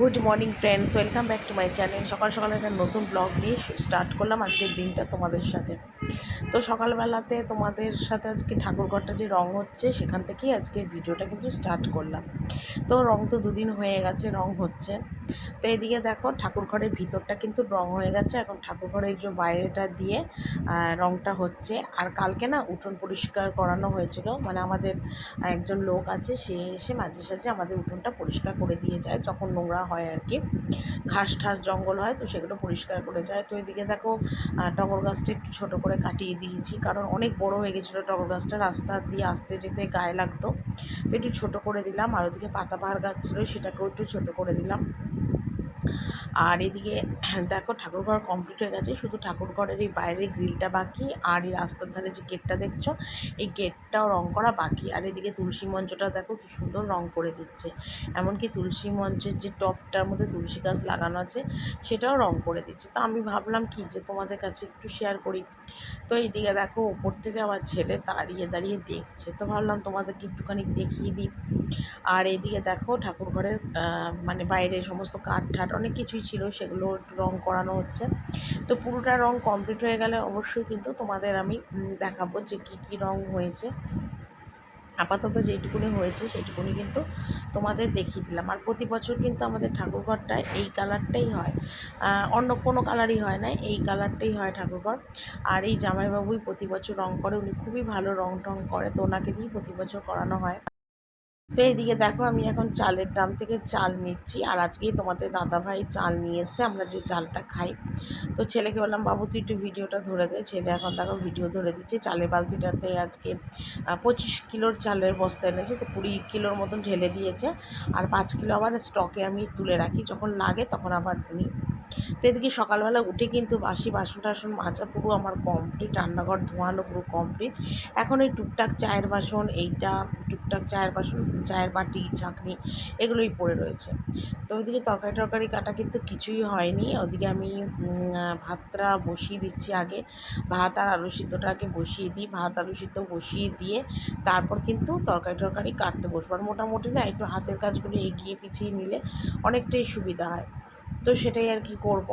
Good morning friends, welcome back to my channel. সকাল সকালে একটা নতুন ব্লগ নিয়ে স্টার্ট করলাম আজকের দিনটা তোমাদের সাথে। তো সকালবেলাতে তোমাদের সাথে আজকে ঠাকুরঘরটা যে রং হচ্ছে, সেখান থেকেই আজকের ভিডিওটা কিন্তু স্টার্ট করলাম। তো রং তো দুদিন হয়ে গেছে, রং হচ্ছে। তো এদিকে দেখো, ঠাকুরঘরের ভিতরটা কিন্তু রং হয়ে গেছে। এখন ঠাকুরঘরের যে বাইরেটা দিয়ে রংটা হচ্ছে। আর কালকে না উঠোন পরিষ্কার করানো হয়েছিল। মানে আমাদের একজন লোক আছে, সে এসে মাঝে সাঝে আমাদের উঠোনটা পরিষ্কার করে দিয়ে যায়। যখন নোংরা হয় আর কি। ঘাস ঠাস জঙ্গল হয়, তো সেগুলো পরিষ্কার করে যায়। তো এদিকে দেখো টগর গাছটা একটু ছোটো করে কাটিয়ে দিয়েছি, কারণ অনেক বড় হয়ে গেছিল টগর গাছটা, রাস্তা দিয়ে আসতে যেতে গায়ে লাগতো। তো একটু ছোটো করে দিলাম, আর ওদিকে পাতাবাহার গাছ ছিল, সেটাকেও একটু ছোটো করে দিলাম। আর এদিকে দেখো ঠাকুরঘর কমপ্লিট হয়ে গেছে। শুধু ঠাকুরঘরের এই বাইরের গ্রিলটা বাকি আর এই রাস্তার ধারে যে গেটটা দেখছ, এই গেটটাও রং করা বাকি। আর এদিকে তুলসী মঞ্চটা দেখো কি সুন্দর রং করে দিচ্ছে। এমনকি তুলসী মঞ্চের যে টপটার মধ্যে তুলসী গাছ লাগানো আছে, সেটাও রং করে দিচ্ছে। তো আমি ভাবলাম কি যে তোমাদের কাছে একটু শেয়ার করি। তো এইদিকে দেখো ওপর থেকে আমার ছেলে দাঁড়িয়ে দাঁড়িয়ে দেখছে। তো ভাবলাম তোমাদেরকে একটুখানি দেখিয়ে দিই। আর এইদিকে দেখো ঠাকুর ঘরের মানে বাইরে সমস্ত কাঠ ঠাট অনেক কিছুই ছিল, সেগুলো রং করানো হচ্ছে। তো পুরোটা রং কমপ্লিট হয়ে গেলে অবশ্যই কিন্তু তোমাদের আমি দেখাবো যে কী কী রং হয়েছে। আপাতত যেইটুকুনি হয়েছে সেইটুকুনি কিন্তু তোমাদের দেখিয়ে দিলাম। আর প্রতি বছর কিন্তু আমাদের ঠাকুরঘরটায় এই কালারটাই হয়। অন্য কোনো কালারই হয় না, এই কালারটাই হয় ঠাকুরঘর। আর এই জামাইবাবুই প্রতি বছর রং করে, উনি খুবই ভালো রং টং করে, তো ওনাকে দিয়েই প্রতি বছর করানো হয়। তো এইদিকে দেখো আমি এখন চালের ড্রাম থেকে চাল নিচ্ছি আর আজকেই তোমাদের দাদাভাই চাল নিয়ে এসছে, আমরা যে চালটা খাই। তো ছেলেকে বললাম, বাবু, তুই একটু ভিডিওটা ধরে দে। ছেলে এখন দেখো ভিডিও ধরে দিচ্ছে। চালের বালতিটাতে আজকে পঁচিশ কিলোর চালের বস্তা এনেছে, তো কুড়ি কিলোর মতন ঢেলে দিয়েছে। আর পাঁচ কিলো আবার স্টকে আমি তুলে রাখি। যখন লাগে তখন আবার নিই। তো এদিকে সকালবেলা উঠে কিন্তু বাসি বাসন টাসন মাজা, পুরো আমার কমপ্লিট রান্নাঘর ধোয়ানো পুরো কমপ্লিট এখন ওই টুকটাক চায়ের বাসন, এইটা, টুকটাক চায়ের বাসন, চায়ের বাটি ছাঁকনি এগুলোই পড়ে রয়েছে। তো ওইদিকে তরকারি টরকারি কাটা কিন্তু কিছুই হয়নি। ওদিকে আমি ভাতটা বসিয়ে দিচ্ছি আগে। ভাত আর আলু সিদ্ধটাকে বসিয়ে দিই। ভাত, আলু সিদ্ধ বসিয়ে দিয়ে তারপর কিন্তু তরকারি টরকারি কাটতে বসবো। আর মোটামুটি না, একটু হাতের কাজগুলো এগিয়ে পিছিয়ে নিলে অনেকটাই সুবিধা হয়। তো সেটাই আর কি করব।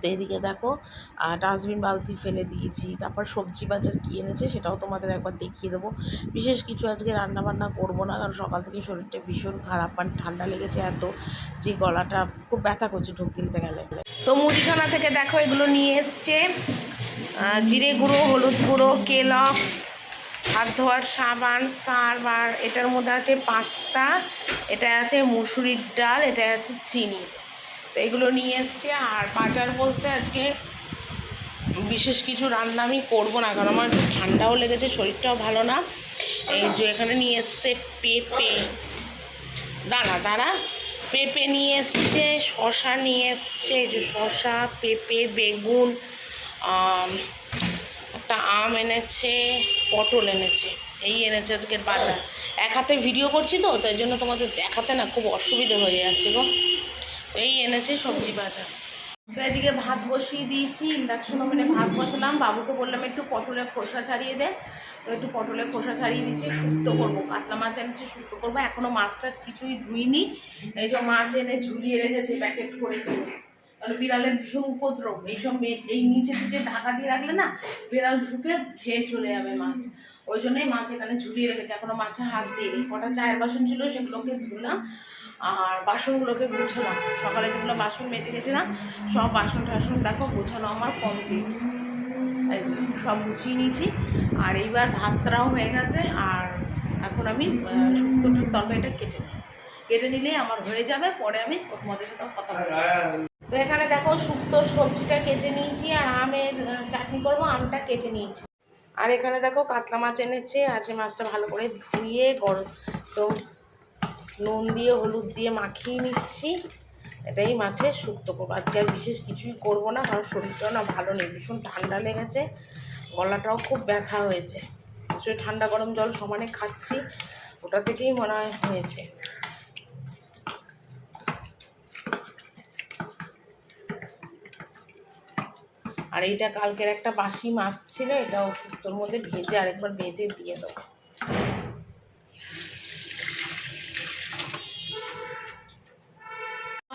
তো এদিকে দেখো ডাস্টবিন, বালতি ফেলে দিয়েছি, তারপর সবজি বাজার কী এনেছে সেটাও তোমাদের একবার দেখিয়ে দেবো। বিশেষ কিছু আজকে রান্না বান্না করব না, কারণ সকাল থেকে শরীরটা ভীষণ খারাপ আর ঠান্ডা লেগেছে এত যে গলাটা খুব ব্যথা করছে ঢোক গিলতে গেলে। তো মুদিখানা থেকে দেখো এগুলো নিয়ে এসছে জিরে গুঁড়ো, হলুদ গুঁড়ো, কেলক্স হাত ধোয়ার সাবান, সারবার, এটার মধ্যে আছে পাস্তা, এটা আছে মুসুরির ডাল, এটা আছে চিনি। তো এগুলো নিয়ে এসছে, আর বাজার বলতে আজকে বিশেষ কিছু রান্না আমি করব না, কারণ আমার ঠান্ডাও লেগেছে, শরীরটাও ভালো না। এই যে এখানে নিয়ে এসছে পেঁপে। দাঁড়া দাঁড়া। পেঁপে নিয়ে এসছে শশা নিয়ে এসছে, এই যে শশা পেঁপে, বেগুন একটা আম এনেছে, পটল এনেছে। এই এনেছে আজকের বাজার। এক হাতে ভিডিও করছি তো, তাই জন্য তোমাদের দেখাতে না খুব অসুবিধে হয়ে যাচ্ছে গো। এই এনেছে সবজি বাজার। এদিকে ভাত বসিয়ে দিয়েছি ইন্ডাকশন ওভেনে ভাত বসালাম। বাবুকে বললাম, একটু পটলের খোসা ছাড়িয়ে দে। তো একটু পটলের খোসা ছাড়িয়ে দিচ্ছি শুক্তো করব। কাতলা মাছ এনেছি, শুক্তো করব। এখনও মাছ টাছ কিছুই ধুইনি। এই যে মাছ এনে ঝুলিয়ে রেখেছে, প্যাকেট করে কিনে বিড়ালের ভীষণ উপদ্রব, এইসব এই নিচে নিচে ঢাকা দিয়ে রাখলে না বিড়াল ঢুকে খেয়ে চলে যাবে মাছ। ওই জন্যই মাছ এখানে ঝুলিয়ে রেখেছে, এখনও মাছে হাত দিইনি। কটা চায়ের বাসন ছিল সেগুলোকে ধুলাম আর বাসনগুলোকে গুছালাম। সকালে যেগুলো বাসন মেজে গেছিলাম, সব বাসন টাসন দেখো গোছানো আমার কমপ্লিট এই সব গুছিয়ে নিয়েছি। আর এইবার ভাতটাও হয়ে গেছে আর এখন আমি শুক্তোটার তরকারিটা কেটে নেব। কেটে নিলে আমার হয়ে যাবে, পরে আমি তোমাদের সাথে কথা বলব। তো এখানে দেখো শুক্তোর সবজিটা কেটে নিয়েছি আর আমের চাটনি করব, আমটা কেটে নিয়েছি। আর এখানে দেখো কাতলা মাছ এনেছে আছে মাছটা ভালো করে ধুয়ে গরম, তো নুন দিয়ে, হলুদ দিয়ে মাখিয়ে নিচ্ছি। এটাই মাছের শুক্তো করব। আজকে আর বিশেষ কিছুই করব না, কারণ শরীরটাও না ভালো নেই, ভীষণ ঠান্ডা লেগেছে, গলাটাও খুব ব্যথা হয়েছে। ঠান্ডা গরম জল সমানে খাচ্ছি, ওটা থেকেই মনে হয় হয়েছে। আর এইটা কালকের একটা বাসি মাছ ছিল এটাও শুক্তোর মধ্যে ভেজে আরেকবার ভেজে দিয়ে দেবো।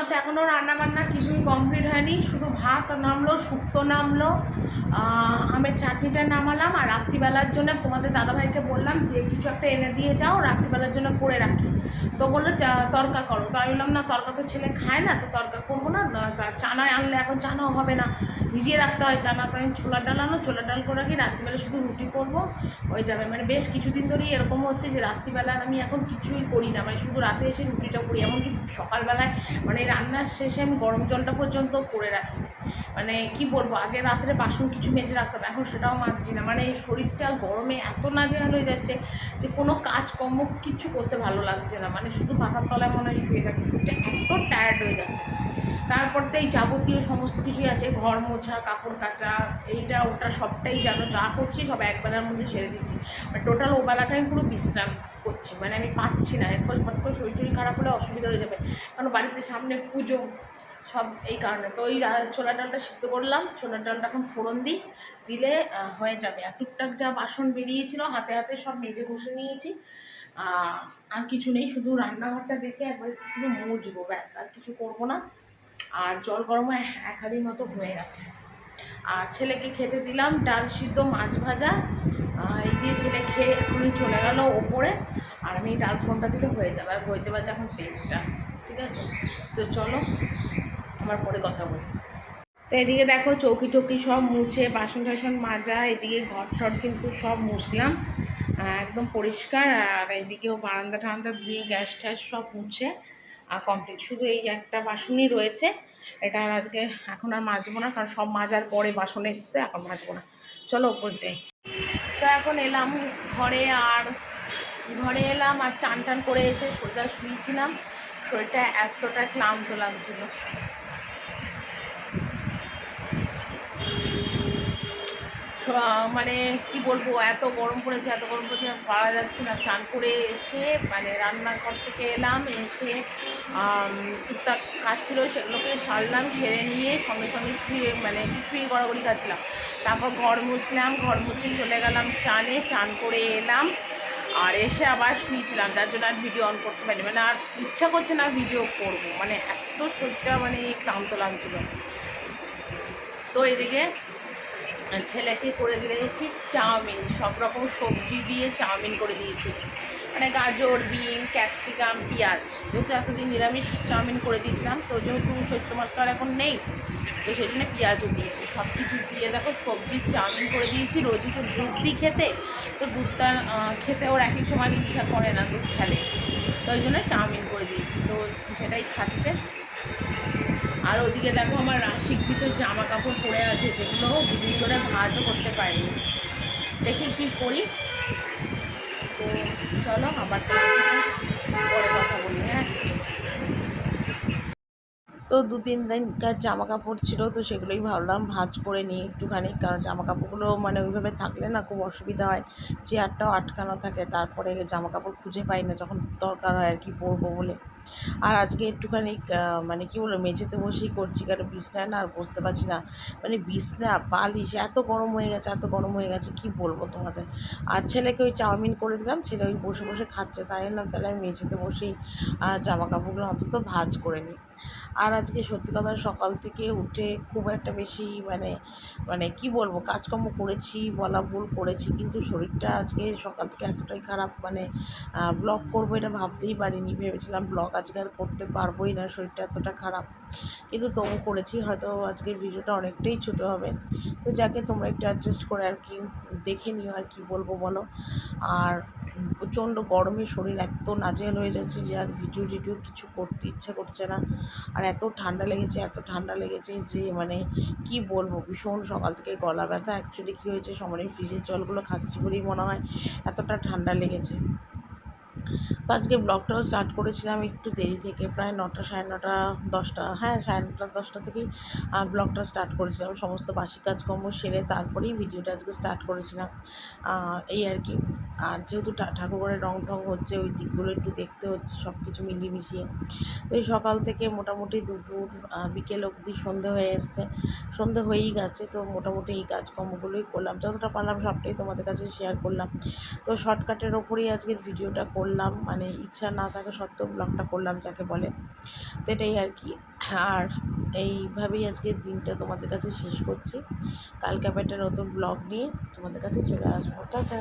আমার তো এখনও রান্না বান্না কিছুই কমপ্লিট হয়নি, শুধু ভাত নামলো, শুক্তো নামলো আমের চাটনিটা নামালাম, আর রাত্রিবেলার জন্য তোমাদের দাদাভাইকে বললাম যে কিছু একটা এনে দিয়ে যাও, রাত্রিবেলার জন্য করে রাখি। তো বলল তরকা করো। তো আমি বললাম, না, তরকা তো ছেলে খায় না, তো তরকা করব না চানায় আনলে এখন চানাও হবে না, ভিজিয়ে রাখতে হয় চানা। তো আমি ছোলার ডাল আনো ছোলার ডাল করে রাখি, রাত্রিবেলা শুধু রুটি করব, হয়ে যাবে। মানে বেশ কিছুদিন ধরেই এরকম হচ্ছে যে রাত্রিবেলা আমি এখন কিছুই করি না মানে শুধু রাতে এসে রুটিটা করি, এমনকি সকালবেলায় মানে রান্নার শেষে আমি গরম জলটা পর্যন্ত করে রাখি। মানে কি বলব, আগে রাত্রে বাসন কিছু মেজে রাখতাম, এখন সেটাও মাজছি না। মানে শরীরটা গরমে এত নাজেহাল হয়ে যাচ্ছে যে কোনো কাজকর্ম কিচ্ছু করতে ভালো লাগছে না। মানে শুধু পাখার তলায় মনে হয় শুয়ে থাকি, শরীরটা এত টায়ার্ড হয়ে যাচ্ছে। তারপর তো এই যাবতীয় সমস্ত কিছুই আছে, ঘর মোছা, কাপড় কাচা, এইটা ওটা সবটাই জানো যা করছি সব একবেলার মধ্যে সেরে দিচ্ছি। মানে টোটাল ও বেলাটা আমি পুরো বিশ্রাম। করছি। মানে আমি পাচ্ছি না। এরপর হঠাৎ করে শরীর টরীর খারাপ হলে অসুবিধা হয়ে যাবে। কারণ বাড়িতে সামনে পুজো, সব এই কারণে। তো ওই ছোলার ডালটা সিদ্ধ করলাম। ছোলার ডালটা এখন ফোড়ন দিই। দিলে হয়ে যাবে। আর টুকটাক যা বাসন বেরিয়েছিল, হাতে হাতে সব মেজে ঘষে নিয়েছি। আর কিছু নেই। শুধু রান্নাঘরটা দেখে একবার শুধু মুছবো ব্যাস। আর কিছু করব না। আর জল গরম এক হাঁড়ির মতো হয়ে গেছে। আর ছেলেকে খেতে দিলাম। ডাল সিদ্ধ, মাছ ভাজা। এই দিয়ে ছেলে খেয়ে এখনই চলে গেল ওপরে। আর আমি ডাল ফোনটা দিলে হয়ে যাবে, আর বইতে বাজে এখন দেড়টা ঠিক আছে? তো চলো, আমার পরে কথা বলি। তো এদিকে দেখো চৌকি টৌকি সব মুছে, বাসন টাসন মাজা, এদিকে ঘর টর কিন্তু সব মুছলাম একদম পরিষ্কার, আর এদিকেও বারান্দা টারান্দা ধুয়ে, গ্যাস ট্যাস সব মুছে, আর কমপ্লিট শুধু এই একটা বাসনই রয়েছে। এটা আজকে এখন আর মাজবো না, কারণ সব মাজার পরে বাসন এসছে, এখন মাজবো না। চলো ওপর যাই। তো এখন এলাম ঘরে আর ঘরে এলাম আর চান টান করে এসে সোজা শুয়েছিলাম। শরীরটা এতটা ক্লান্ত লাগছিল। মানে কি বলব, এত গরম পড়েছে, এত গরম পড়েছে পারা যাচ্ছে না। চান করে এসে মানে রান্নাঘর থেকে এলাম, এসে টুকটাক কাজ সেগুলোকে সারলাম, সেরে নিয়ে সঙ্গে সঙ্গে শুয়ে মানে শুয়ে গড়াগড়ি খাচ্ছিলাম তারপর ঘর মুছলাম, ঘর মুছে চলে গেলাম চানে, চান করে এলাম। আর এসে আবার শুয়েছিলাম, যার জন্য আর ভিডিও অন করতে পারিনি। মানে আর ইচ্ছা করছে না ভিডিও করব। মানে এত শরীরটা মানে ক্লান্ত লাগছিল। তো এদিকে ছেলেকে করে দিয়েছি চাউমিন। সব রকম সবজি দিয়ে চাউমিন করে দিয়েছি। মানে গাজর, বিন, ক্যাপসিকাম, পেঁয়াজ। যেহেতু এতদিন নিরামিষ চাউমিন করে দিয়েছিলাম, তো যেহেতু চৈত্র মাস তো আর এখন নেই, তো সেই জন্য পেঁয়াজও দিয়েছি। সব কিছু দিয়ে দেখো, সবজির চাউমিন করে দিয়েছি। রোজই তো দুধ দিই খেতে, তো দুধটা খেতে ওর এক সময় ইচ্ছা করে না দুধ খেলে। তো ওই জন্য চাউমিন করে দিয়েছি। তো সেটাই খাচ্ছে। আর ওদিকে দেখো আমার রাশিকৃত জামা কাপড় পরে আছে, যেগুলো দুদিন ধরে ভাজও করতে পারিনি। দেখি কি করি। তো চলো আবার পরে কথা বলি হ্যাঁ তো দু তিন দিনকার জামা কাপড় ছিল, তো সেগুলোই ভাবলাম ভাজ করে নিই একটুখানি, কারণ জামা কাপড়গুলো মানে ওইভাবে থাকলে না খুব অসুবিধা হয়। চেয়ারটাও আটকানো থাকে, তারপরে জামা কাপড় খুঁজে পাই না, যখন দরকার হয় আর কি পরবো বলে। আর আজকে একটুখানি মানে কি বলব, মেঝেতে বসেই করছি, কারণ বিছনায় না আর বসতে পারছি না। মানে বিছনা, বালিশ, এত গরম হয়ে গেছে, এত গরম হয়ে গেছে, কি বলব তোমাদের? আর ছেলেকে ওই চাউমিন করে দিলাম, ছেলে ওই বসে বসে খাচ্ছে, তাই না? তাহলে আমি মেঝেতে বসেই জামা কাপড়গুলো অন্তত ভাজ করে নিই। আর আজকে সত্যি কথা সকাল থেকে উঠে খুব একটা বেশি মানে মানে কি বলব, কাজকর্ম করেছি, বলা ভুল করেছি, কিন্তু শরীরটা আজকে সকাল থেকে এতটাই খারাপ মানে ব্লগ করব এটা ভাবতেই পারিনি, ভেবেছিলাম ব্লগ আজকে আর করতে পারবোই না, শরীরটা এতটা খারাপ। কিন্তু তবু করেছি, হয়তো আজকের ভিডিওটা অনেকটাই ছোটো হবে। তো যাকে তোমরা একটু অ্যাডজাস্ট করে আর কি দেখে নিও আর কি বলব, বলো। আর প্রচণ্ড গরমে শরীর এত নাজেহাল হয়ে যাচ্ছে যে আর ভিডিও টিডিও কিছু করতে ইচ্ছা করছে না। আর এত ঠান্ডা লেগেছে, এত ঠান্ডা লেগেছে যে মানে কি বলব? ভীষণ সকাল থেকে গলা ব্যথা অ্যাকচুয়ালি কী হয়েছে সমানে ফ্রিজের জলগুলো খাচ্ছি বলেই মনে হয় এতটা ঠান্ডা লেগেছে। তো আজকে ব্লগটাও স্টার্ট করেছিলাম একটু দেরি থেকে, প্রায় নটা, সাড়ে নটা, দশটা হ্যাঁ সাড়ে নটা, দশটা থেকেই ব্লগটা স্টার্ট করেছিলাম। সমস্ত বাসি কাজকর্ম সেরে তারপরেই ভিডিওটা আজকে স্টার্ট করেছিলাম। এই আর কি। আর যেহেতু ঠা- ঠাকুরঘরের রং টং হচ্ছে, ওই দিকগুলো একটু দেখতে হচ্ছে সব কিছু মিলিয়ে মিশিয়ে তো এই সকাল থেকে মোটামুটি দুপুর বিকেল অবধি সন্ধে হয়ে এসছে। সন্ধে হয়েই গেছে, তো মোটামুটি এই কাজকর্মগুলোই করলাম। যতটা পারলাম সবটাই তোমাদের কাছে শেয়ার করলাম। তো শর্টকাটের ওপরেই আজকের ভিডিওটা করলাম। করলাম মানে ইচ্ছা না থাকা সত্ত্বেও ব্লগটা করলাম যাকে বলে। তো এটাই আর কি। আর এইভাবেই আজকে দিনটা তোমাদের কাছে শেষ করছি। কালকে আবার একটা নতুন ব্লগ নিয়ে তোমাদের কাছে চলে আসব। টাটা!